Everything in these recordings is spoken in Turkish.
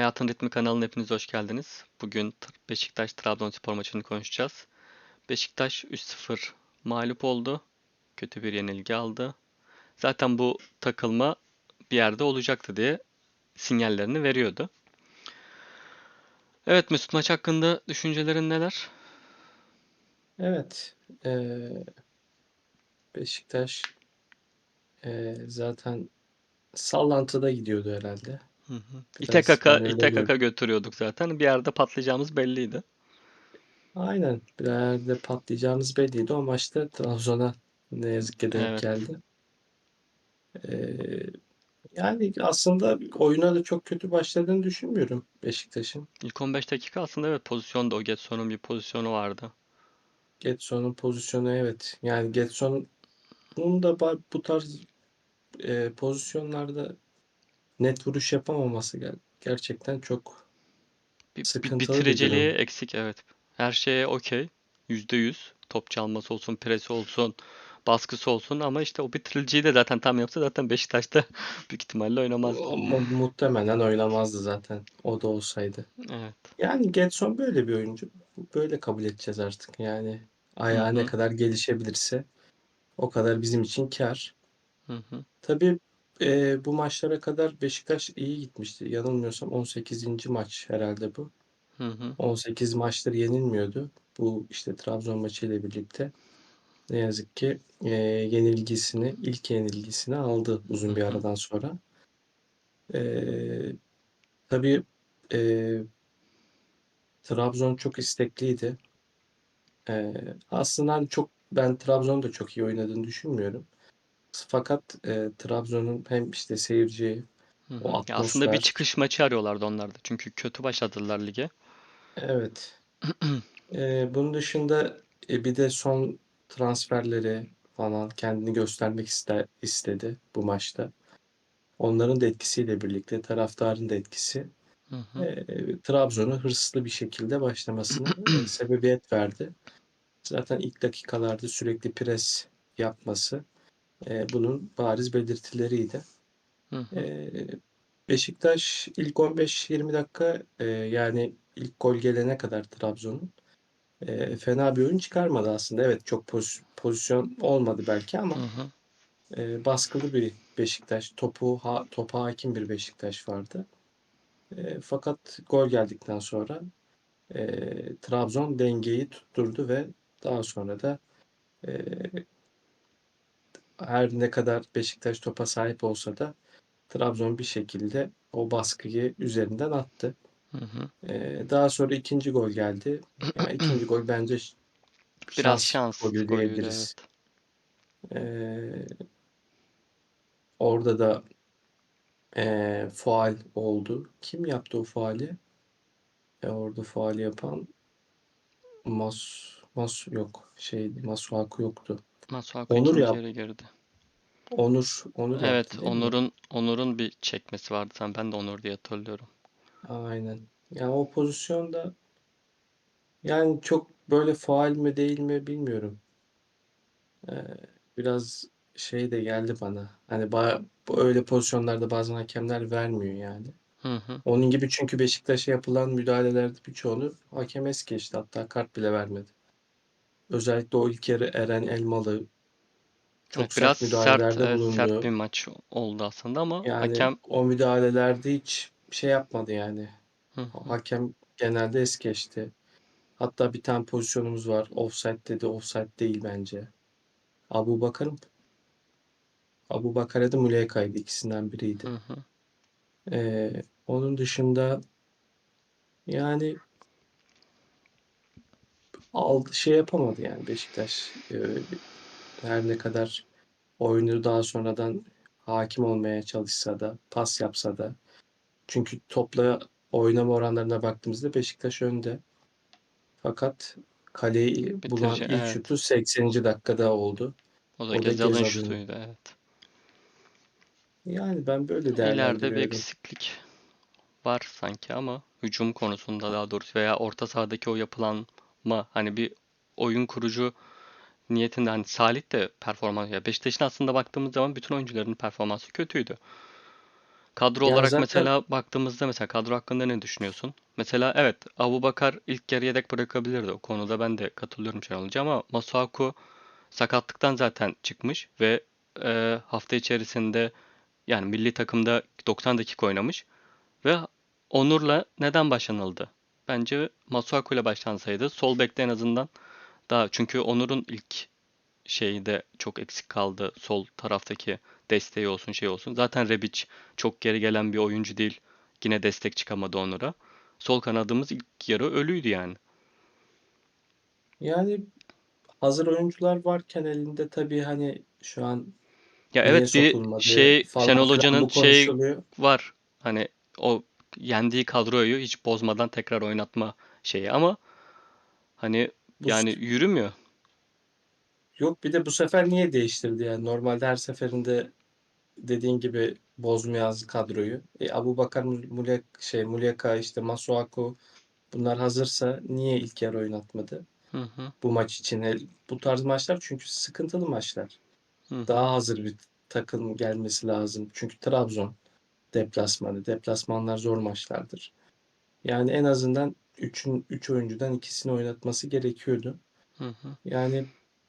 Hayatın Ritmi kanalına hepiniz hoş geldiniz. Bugün T- Beşiktaş-Trabzonspor maçını konuşacağız. Beşiktaş 3-0 mağlup oldu. Kötü bir yenilgi aldı. Zaten bu takılma bir yerde olacaktı diye sinyallerini veriyordu. Evet Mesut maç hakkında düşüncelerin neler? Evet, eee, Beşiktaş eee, zaten sallantıda gidiyordu herhalde. Hı hı. İte kaka, ite kaka götürüyorduk zaten. Bir yerde patlayacağımız belliydi. Aynen, bir yerde patlayacağımız belliydi. O maçta Trabzon'a ne yazık ki denk Evet. geldi. Eee, yani aslında oyuna da çok kötü başladığını düşünmüyorum Beşiktaş'ın. İlk 15 dakika aslında evet pozisyonda o Getson'un bir pozisyonu vardı. Getson'un pozisyonu evet. Yani Getson'un da bu tarz eee, pozisyonlarda net vuruş yapamaması ger- gerçekten çok Bir, bir sıkıntılı bir bitiriciliği durum. eksik evet. Her şeye okey. %100. Top çalması olsun, presi olsun, baskısı olsun ama işte o bitiriciliği de zaten tam yapsa zaten Beşiktaş'ta büyük ihtimalle oynamazdı. Ama muhtemelen oynamazdı zaten. O da olsaydı. Evet. Yani Gedson böyle bir oyuncu. Böyle kabul edeceğiz artık. Yani ayağı ne hı. kadar gelişebilirse o kadar bizim için kar. Hı hı. Tabii e, bu maçlara kadar Beşiktaş iyi gitmişti. Yanılmıyorsam 18. maç herhalde bu. Hı hı. 18 maçtır yenilmiyordu. Bu işte Trabzon maçıyla birlikte ne yazık ki e, yenilgisini, ilk yenilgisini aldı uzun bir aradan sonra. E, tabii e, Trabzon çok istekliydi. E, aslında hani çok ben Trabzon'un da çok iyi oynadığını düşünmüyorum. Fakat e, Trabzon'un hem işte seyirci, Hı o hı. Ya aslında bir çıkış maçı arıyorlardı onlar da. Çünkü kötü başladılar lige. evet. E, bunun dışında e, bir de son transferleri falan kendini göstermek ister, istedi bu maçta. Onların da etkisiyle birlikte taraftarın da etkisi Hı hı. e, Trabzon'u hırslı bir şekilde başlamasına e, sebebiyet verdi. Zaten ilk dakikalarda sürekli pres yapması e, bunun bariz belirtileriydi. Hı hı. E, Beşiktaş ilk 15-20 dakika e, yani ilk gol gelene kadar Trabzon'un e, fena bir oyun çıkarmadı aslında. Evet çok poz- pozisyon olmadı belki Hı ama hı. e, baskılı bir Beşiktaş, topu ha, topa hakim bir Beşiktaş vardı. E, fakat gol geldikten sonra e, Trabzon dengeyi tutturdu ve daha sonra da e, her ne kadar Beşiktaş topa sahip olsa da Trabzon bir şekilde o baskıyı üzerinden attı. Hı hı. E, daha sonra ikinci gol geldi. Yani ikinci gol bence Biraz şans golü golüydü evet. diyebiliriz. E, orada da e, faal oldu. Kim yaptı o faali? E, orada faali yapan Mas Mas yok. Şey Masuaku yoktu. Masuaku Onur ikinci yap yarı girdi. Onur Onur Evet, yaptı? Onur'un Onur'un bir çekmesi vardı. Sen ben de Onur diye hatırlıyorum. Aynen. Yani o pozisyonda yani çok böyle faal mi değil mi bilmiyorum. Ee, biraz şey de geldi bana. Hani ba- öyle pozisyonlarda bazen hakemler vermiyor yani. Hı hı. Onun gibi çünkü Beşiktaş'a yapılan müdahalelerde birçoğunu hakem es geçti. Hatta kart bile vermedi. Özellikle o ilk yarı Eren Elmalı çok Evet, biraz sert sert, müdahalelerde evet, sert bulundu. bir maç oldu aslında ama Yani hakem o müdahalelerde hiç şey yapmadı yani. hı hı. Hakem genelde es geçti. Hatta bir tane pozisyonumuz var. Offside dedi. Offside değil bence. Abu Bakar'ım. Abu Bakar ya da Muleka'ydı. ikisinden Hı biriydi. hı. Ee, onun dışında yani aldı şey yapamadı yani Beşiktaş. Ee, her ne kadar oyunu daha sonradan hakim olmaya çalışsa da, pas yapsa da. Çünkü topla oynama oranlarına baktığımızda Beşiktaş önde. Fakat kaleyi bulan Bitirici ilk evet. şutu 80. dakikada oldu. O da O da Gezal'ın Gezal'ın. şutuydu evet. Yani ben böyle İleride bir değerlendiriyorum. eksiklik var sanki ama hücum konusunda daha doğrusu veya orta sahadaki o yapılanma hani bir oyun kurucu niyetinde hani Salih de performans ya Beşiktaş'ın aslında baktığımız zaman bütün oyuncuların performansı kötüydü. Kadro Yani olarak zaten mesela baktığımızda mesela kadro hakkında ne düşünüyorsun? Mesela evet Abubakar ilk yarı yedek bırakabilirdi. O konuda ben de katılıyorum Şenol Hoca ama Masuaku sakatlıktan zaten çıkmış ve e, hafta içerisinde yani milli takımda 90 dakika oynamış ve Onur'la neden başlanıldı? Bence Masuaku ile başlansaydı sol bekte en azından daha çünkü Onur'un ilk şeyde çok eksik kaldı. Sol taraftaki desteği olsun şey olsun. Zaten Rebic çok geri gelen bir oyuncu değil. Yine destek çıkamadı Onur'a. Sol kanadımız ilk yarı ölüydü yani. yani hazır oyuncular varken elinde tabii hani şu an Ya evet bir şey Şenol Hoca'nın şey var. Hani o yendiği kadroyu hiç bozmadan tekrar oynatma şeyi ama hani Bu yani yürümüyor. yok bir de bu sefer niye değiştirdi yani normalde her seferinde dediğin gibi bozmayaz kadroyu. E, Abubakar Mulek şey Muleka işte Masuaku bunlar hazırsa niye ilk yarı oynatmadı Hı hı bu maç için? El- Bu tarz maçlar çünkü sıkıntılı maçlar. hı. Daha hazır bir takım gelmesi lazım. Çünkü Trabzon deplasmanı. Deplasmanlar zor maçlardır. Yani en azından 3'ün 3 oyuncudan ikisini oynatması gerekiyordu. hı hı. Yani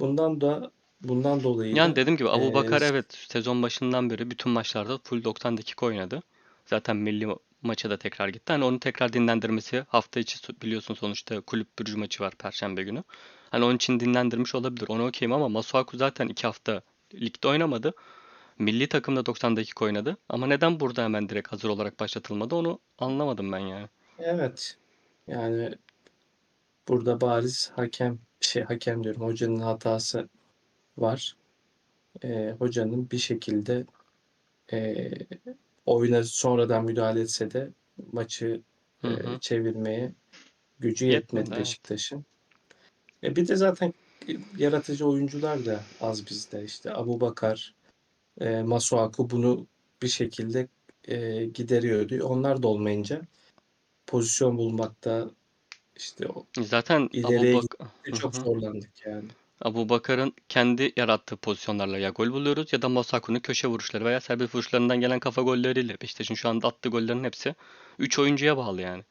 bundan da bundan dolayı Yani dediğim gibi e, Abubakar evet sezon başından beri bütün maçlarda full 90 dakika oynadı. Zaten milli ma- maça da tekrar gitti. Hani onu tekrar dinlendirmesi hafta içi biliyorsun sonuçta kulüp bürücü maçı var Perşembe günü. Hani onun için dinlendirmiş olabilir. Ona okeyim ama Masuaku zaten iki hafta ligde oynamadı. Milli takımda 90 dakika oynadı. Ama neden burada hemen direkt hazır olarak başlatılmadı onu anlamadım ben yani. evet yani burada bariz hakem şey hakem diyorum hocanın hatası var. E, hocanın bir şekilde e, oyuna sonradan müdahale etse de maçı Hı e, hı. çevirmeye gücü Yetmedi yetmedi evet. Beşiktaş'ın. E bir de zaten yaratıcı oyuncular da az bizde. İşte Abubakar, e, Masuaku bunu bir şekilde e, gideriyordu. Onlar da olmayınca pozisyon bulmakta işte o Zaten ileriye gitmekte hı çok zorlandık yani. Abubakar'ın kendi yarattığı pozisyonlarla ya gol buluyoruz ya da Masuaku'nun köşe vuruşları veya serbest vuruşlarından gelen kafa golleriyle. Beşiktaş'ın şu anda attığı gollerin hepsi 3 oyuncuya bağlı yani.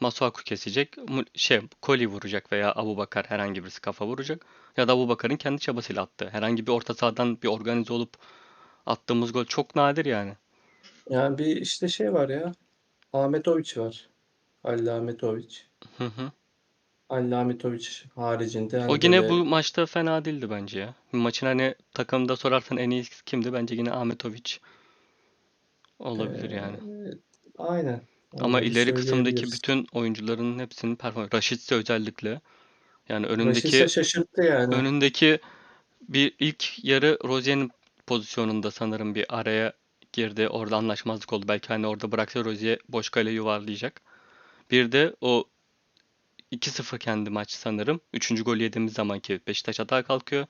Masuaku kesecek, şey Koli vuracak veya Abubakar herhangi birisi kafa vuracak ya da Abubakar'ın kendi çabasıyla attığı. Herhangi bir orta sahadan bir organize olup attığımız gol çok nadir yani. Yani bir işte şey var ya Ahmetoviç var. Halil Ahmetoviç. Hı hı. Halil Ahmetoviç haricinde O hani yine böyle bu maçta fena değildi bence ya. Maçın hani takımda sorarsan en iyi kimdi? Bence yine Ahmetoviç olabilir yani. aynen Ama onları ileri kısımdaki söyleyebiliriz. bütün oyuncuların hepsinin performansı. Raşitse özellikle. Yani Raşit'e önündeki şaşırttı yani. önündeki bir ilk yarı Rozier'in pozisyonunda sanırım bir araya girdi. Orada anlaşmazlık oldu. Belki hani orada bıraksa Rozier boş kale yuvarlayacak. Bir de o 2-0 kendi maç sanırım. Üçüncü gol yediğimiz zamanki Beşiktaş atağa kalkıyor.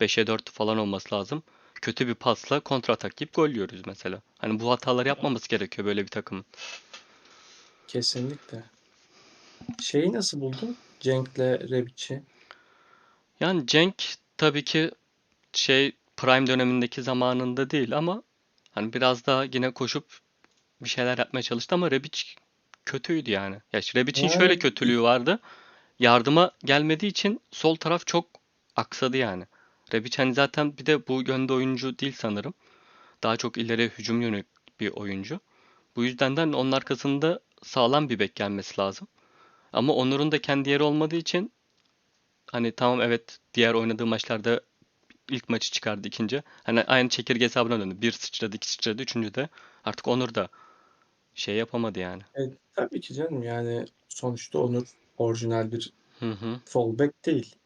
5'e 4 falan olması lazım. Kötü bir pasla kontra atak yiyip gol yiyoruz mesela. Hani bu hataları yapmaması gerekiyor böyle bir takımın. Kesinlikle. Şeyi nasıl buldun? Cenk'le Rebic'i. Yani Cenk tabii ki şey prime dönemindeki zamanında değil ama hani biraz daha yine koşup bir şeyler yapmaya çalıştı ama Rebic kötüydü yani. Ya Rebic'in şöyle Yani kötülüğü vardı. Yardıma gelmediği için sol taraf çok aksadı yani. Rebic hani zaten bir de bu yönde oyuncu değil sanırım. Daha çok ileri hücum yönelik bir oyuncu. Bu yüzden de hani onun arkasında sağlam bir bek gelmesi lazım. Ama Onur'un da kendi yeri olmadığı için hani tamam evet diğer oynadığı maçlarda ilk maçı çıkardı ikinci. Hani aynı çekirge hesabına döndü. Bir sıçradı, iki sıçradı, üçüncü de artık Onur da şey yapamadı yani. e, tabii ki canım yani sonuçta Onur orijinal bir Hı hı. bek değil.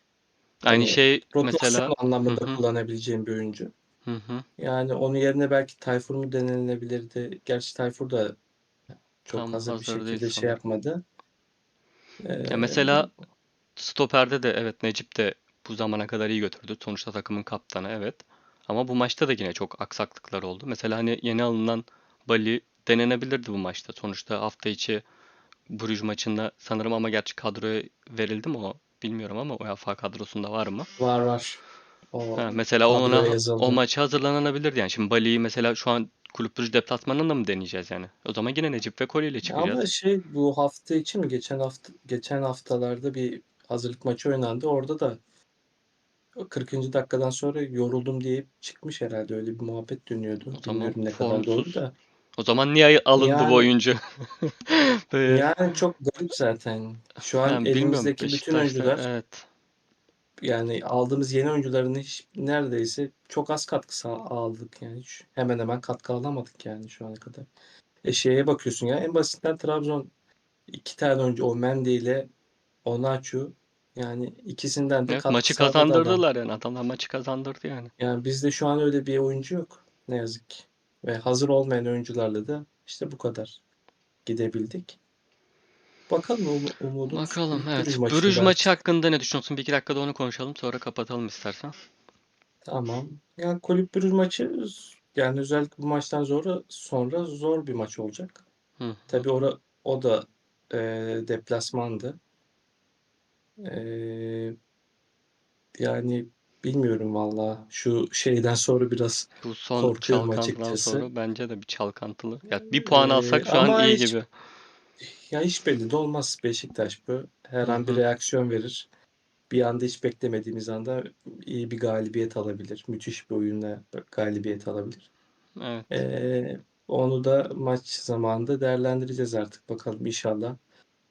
Aynı Hani şey mesela hı anlamında hı kullanabileceğim bir oyuncu. hı hı. Yani onun yerine belki Tayfur mu denilebilirdi. Gerçi Tayfur da çok Tam hazır bir şekilde şey sanırım. yapmadı. Ya Ee, mesela stoperde de evet Necip de bu zamana kadar iyi götürdü. Sonuçta takımın kaptanı evet. Ama bu maçta da yine çok aksaklıklar oldu. Mesela hani yeni alınan Bali denenebilirdi bu maçta. Sonuçta hafta içi Bruges maçında sanırım ama gerçi kadroya verildi mi o bilmiyorum ama UEFA kadrosunda var mı? var var. O Ha, mesela ona o yazıldı. maça hazırlanabilirdi yani. Şimdi Bali'yi mesela şu an Kulüp Brugge deplasmanını da mı deneyeceğiz yani? O zaman yine Necip ve Koli ile çıkacağız. Ama şey bu hafta için mi? Geçen hafta geçen haftalarda bir hazırlık maçı oynandı. Orada da o 40. dakikadan sonra yoruldum diye çıkmış herhalde. Öyle bir muhabbet dönüyordu. O zaman Bilmiyorum ne kadar doğru formsuz. da. O zaman niye alındı Yani- bu oyuncu? Yani çok garip zaten. Şu an bilmiyorum. elimizdeki bütün oyuncular evet. yani aldığımız yeni oyuncuların hiç neredeyse çok az katkı aldık yani. Hiç- hemen hemen katkı alamadık yani şu ana kadar. E şeye bakıyorsun ya en basitinden Trabzon iki tane oyuncu o Mendy ile Onaçu yani ikisinden de Evet, katkı maçı sağladı adam. kazandırdılar yani. Adamlar maçı kazandırdı yani. Yani bizde şu an öyle bir oyuncu yok ne yazık ki. Ve hazır olmayan oyuncularla da işte bu kadar gidebildik. Bakalım um- umudumuz Bakalım evet. Brugge maçı artık. hakkında ne düşünüyorsun? Bir iki dakikada onu konuşalım sonra kapatalım istersen. Tamam. Yani Kulüp Brugge maçı yani özellikle bu maçtan sonra sonra zor bir maç olacak. Hı. Tabii ora, o da e, deplasmandı. E, yani bilmiyorum valla. Şu şeyden sonra biraz Bu son korkuyorum çalkantıdan açıkçası. sonra bence de bir çalkantılı. Ya bir puan Ee, alsak şu an ama iyi hiç- gibi. Ya hiç belli de olmaz Beşiktaş bu. Her an bir hı. reaksiyon verir. Bir anda hiç beklemediğimiz anda iyi bir galibiyet alabilir. Müthiş bir oyunla galibiyet alabilir. Evet. Ee, onu da maç zamanında değerlendireceğiz artık. Bakalım inşallah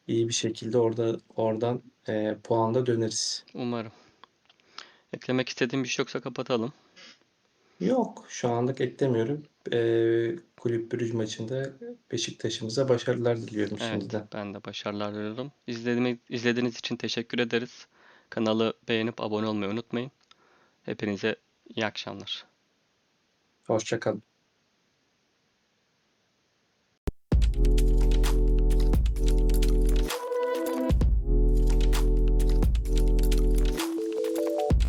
iyi bir şekilde orada oradan ee, e, puanda döneriz. Umarım. Eklemek istediğim bir şey yoksa kapatalım. Yok. Şu anlık eklemiyorum. E, Kulüp Brüj maçında Beşiktaş'ımıza başarılar diliyorum evet, şimdiden. Ben de başarılar diliyorum. İzlediğiniz, için teşekkür ederiz. Kanalı beğenip abone olmayı unutmayın. Hepinize iyi akşamlar. Hoşçakalın.